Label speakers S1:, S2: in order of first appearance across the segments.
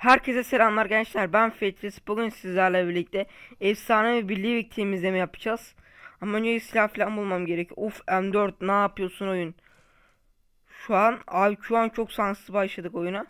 S1: Herkese selamlar gençler. Ben Fetris. Bugün sizlerle birlikte efsane bir Livik team izleme yapacağız. Ama önce silah falan bulmam gerek. Uf M4 ne yapıyorsun oyun? Şu an abi şu an çok şanslı başladık oyuna.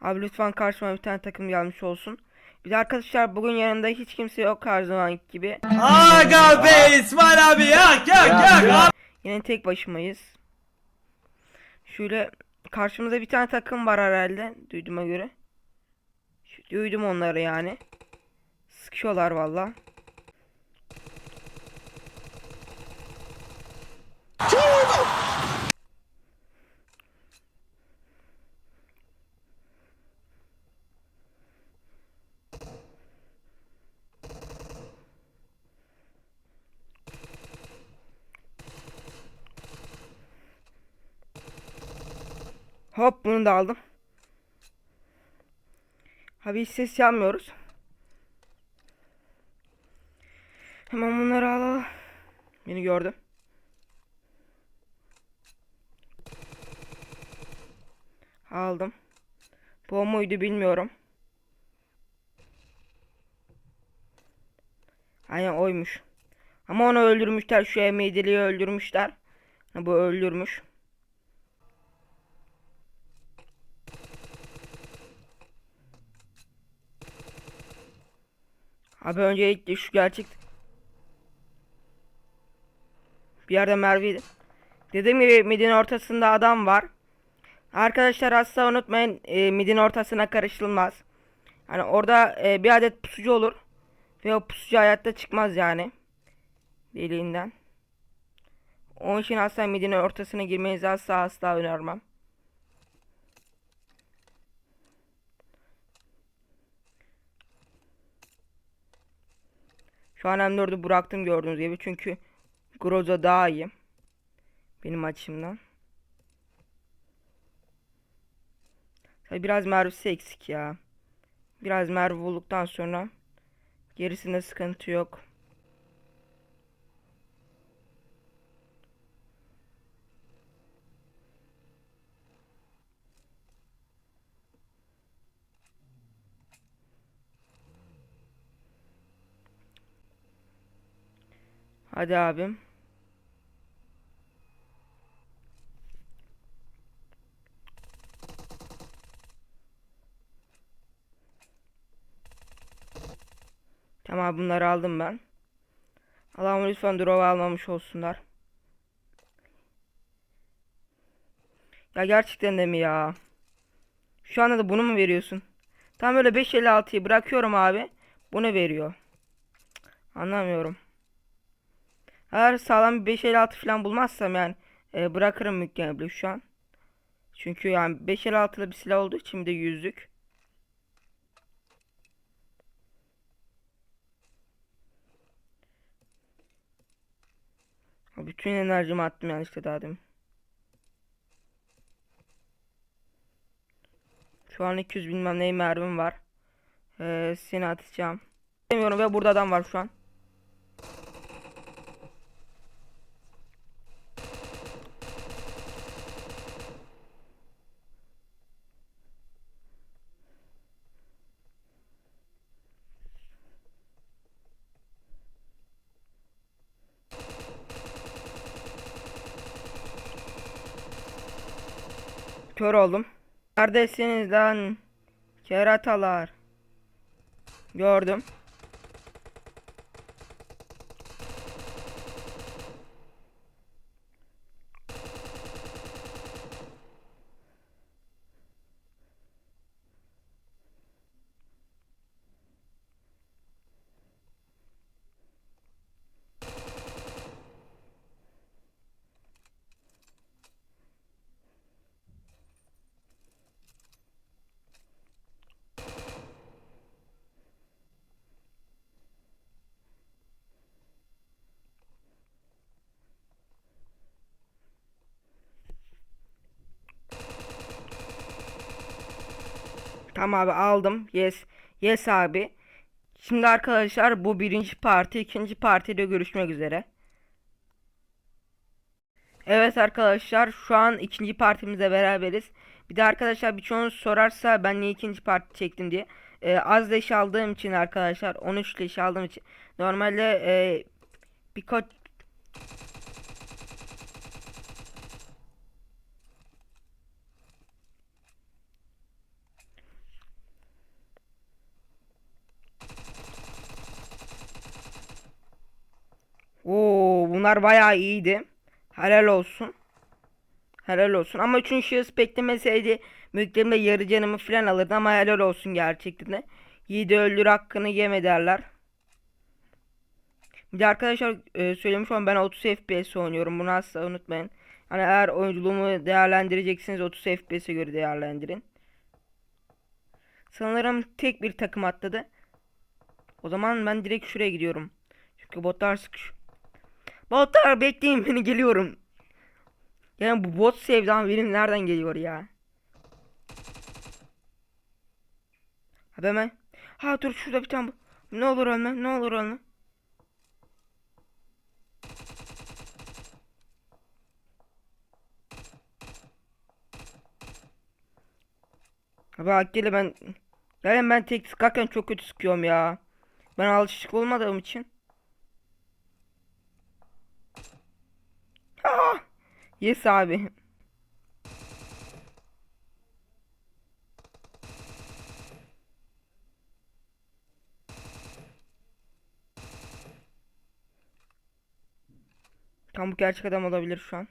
S1: Abi lütfen karşıma bir tane takım gelmiş olsun. Bir de arkadaşlar bugün yanında hiç kimse yok her zaman gibi.
S2: Aga be İsmail abi yak yak yak.
S1: Yine tek başımayız. Şöyle karşımızda bir tane takım var herhalde duyduğuma göre. Duydum onları yani. Sıkıyorlar valla. Hop bunu da aldım. Abi hiç ses yapmıyoruz. Hemen bunları alalım. Beni gördü. Aldım. Bu muydu bilmiyorum. Aynen oymuş. Ama onu öldürmüşler. Şu emidiliği öldürmüşler. Bu öldürmüş. Abi öncelikle şu gerçek bir yerde Merve'ydi. Dediğim gibi midin ortasında adam var. Arkadaşlar asla unutmayın e, midin ortasına karışılmaz. Hani orada e, bir adet pusucu olur. Ve o pusucu hayatta çıkmaz yani. Deliğinden. Onun için asla midin ortasına girmenizi asla asla önermem. Şu an M4'ü bıraktım gördüğünüz gibi çünkü Groza daha iyi. Benim açımdan. Tabii biraz mermisi eksik ya. Biraz mermi bulduktan sonra gerisinde sıkıntı yok. Hadi abim. Tamam bunları aldım ben. Allah'ım lütfen drone almamış olsunlar. Ya gerçekten de mi ya? Şu anda da bunu mu veriyorsun? Tam böyle 556'yı bırakıyorum abi. Bunu veriyor. Anlamıyorum. Eğer sağlam bir 556 falan bulmazsam yani e, bırakırım mükemmel şu an. Çünkü yani 556'lı bir silah olduğu için de yüzlük. Bütün enerjimi attım yanlışlıkla daha demin. Şu an 200 bilmem ne mermim var. Ee, seni atacağım. Demiyorum ve burada adam var şu an. Kör oldum. Neredesiniz? Keratalar. Gördüm. Tamam abi aldım. Yes. Yes abi. Şimdi arkadaşlar bu birinci parti. ikinci partide görüşmek üzere. Evet arkadaşlar şu an ikinci partimizde beraberiz. Bir de arkadaşlar birçoğunuz sorarsa ben niye ikinci parti çektim diye. Ee, az leş aldığım için arkadaşlar 13 leş aldığım için normalde e, birkaç bunlar bayağı iyiydi. Helal olsun. Helal olsun. Ama üçüncü şahıs beklemeseydi mülklerimde yarı canımı falan alırdı ama helal olsun gerçekten de. Yiğidi öldür hakkını yeme derler. Bir de arkadaşlar e, söylemiş olan ben 30 FPS oynuyorum. Bunu asla unutmayın. Hani eğer oyunculuğumu değerlendireceksiniz 30 FPS'e göre değerlendirin. Sanırım tek bir takım atladı. O zaman ben direkt şuraya gidiyorum. Çünkü botlar sıkış. Botlar bekleyin beni geliyorum. Yani bu bot sevdam benim nereden geliyor ya? Abi hemen. Ha dur şurada bir tane. Ne olur ölme ne olur ölme. Abi Akgele ben yani ben tek sıkarken çok kötü sıkıyorum ya. Ben alışık olmadığım için. Yes abi. Tam bu gerçek adam olabilir şu an.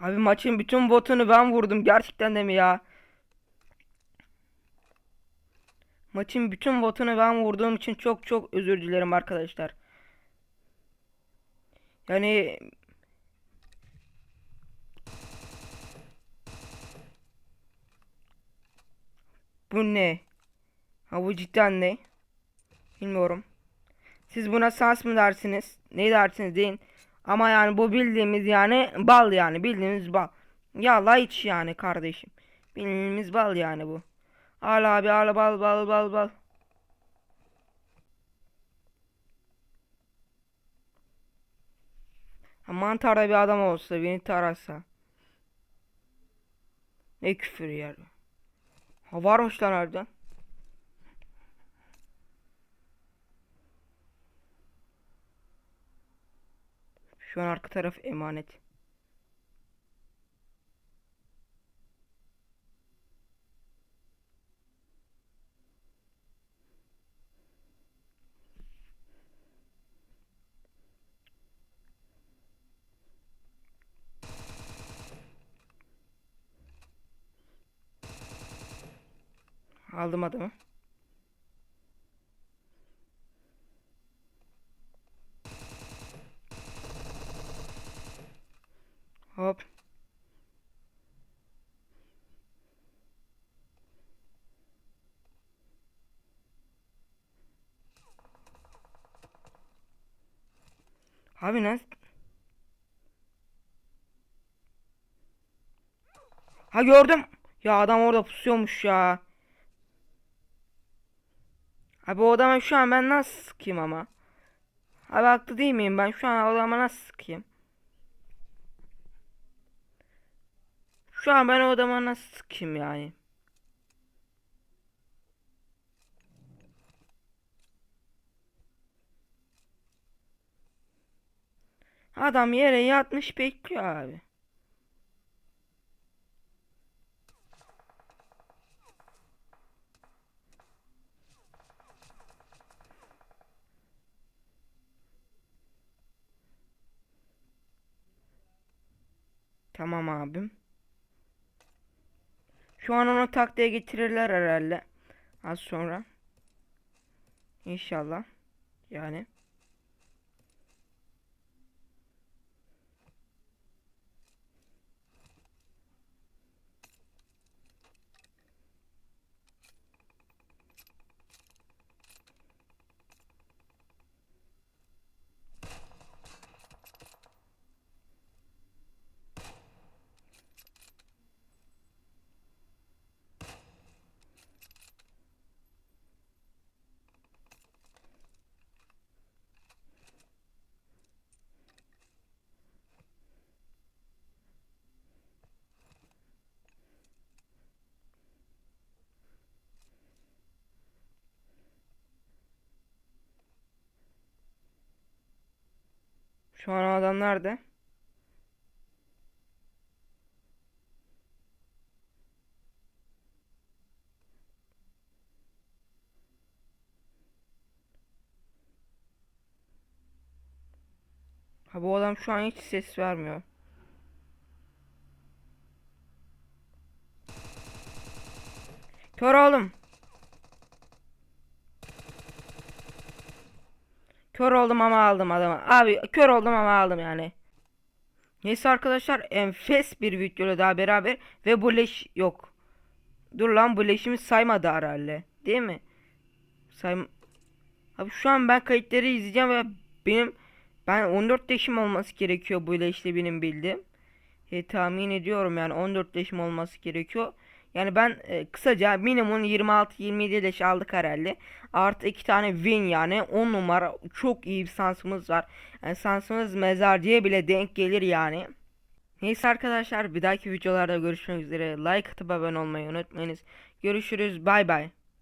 S1: Abi maçın bütün botunu ben vurdum. Gerçekten de mi ya? Maçın bütün botunu ben vurduğum için çok çok özür dilerim arkadaşlar. Yani bu ne? Ha bu cidden ne? Bilmiyorum. Siz buna sans mı dersiniz? Ne dersiniz deyin. Ama yani bu bildiğimiz yani bal yani bildiğimiz bal. Ya light yani kardeşim. Bildiğimiz bal yani bu. Al abi al bal bal bal bal. Mantarda bir adam olsa beni tarasa. Ne küfür yer. Ha varmış lan harbiden. Şu an arka taraf emanet. Aldım adamı. Hop. Abi nasıl? Ha gördüm. Ya adam orada pusuyormuş ya. Abi o adama şu an ben nasıl sıkayım ama? Abi haklı değil miyim ben şu an adama nasıl sıkayım? Şu an ben o adama nasıl sıkayım yani? Adam yere yatmış bekliyor abi. Tamam abim. Şu an onu taktiğe getirirler herhalde. Az sonra. İnşallah. Yani. Şu an adam nerede? Ha bu adam şu an hiç ses vermiyor. Kör oldum. Kör oldum ama aldım adamı. Abi kör oldum ama aldım yani. Neyse arkadaşlar enfes bir videoyla daha beraber ve bu leş yok. Dur lan bu leşimi saymadı herhalde. Değil mi? Say Abi şu an ben kayıtları izleyeceğim ve benim ben 14 yaşım olması gerekiyor bu leşle benim bildiğim. E, tahmin ediyorum yani 14 yaşım olması gerekiyor. Yani ben e, kısaca minimum 26-27 leş aldık herhalde. Artı iki tane win yani 10 numara çok iyi bir şansımız var. Yani şansımız mezarcıya bile denk gelir yani. Neyse arkadaşlar bir dahaki videolarda görüşmek üzere. Like atıp abone olmayı unutmayınız. Görüşürüz bay bay.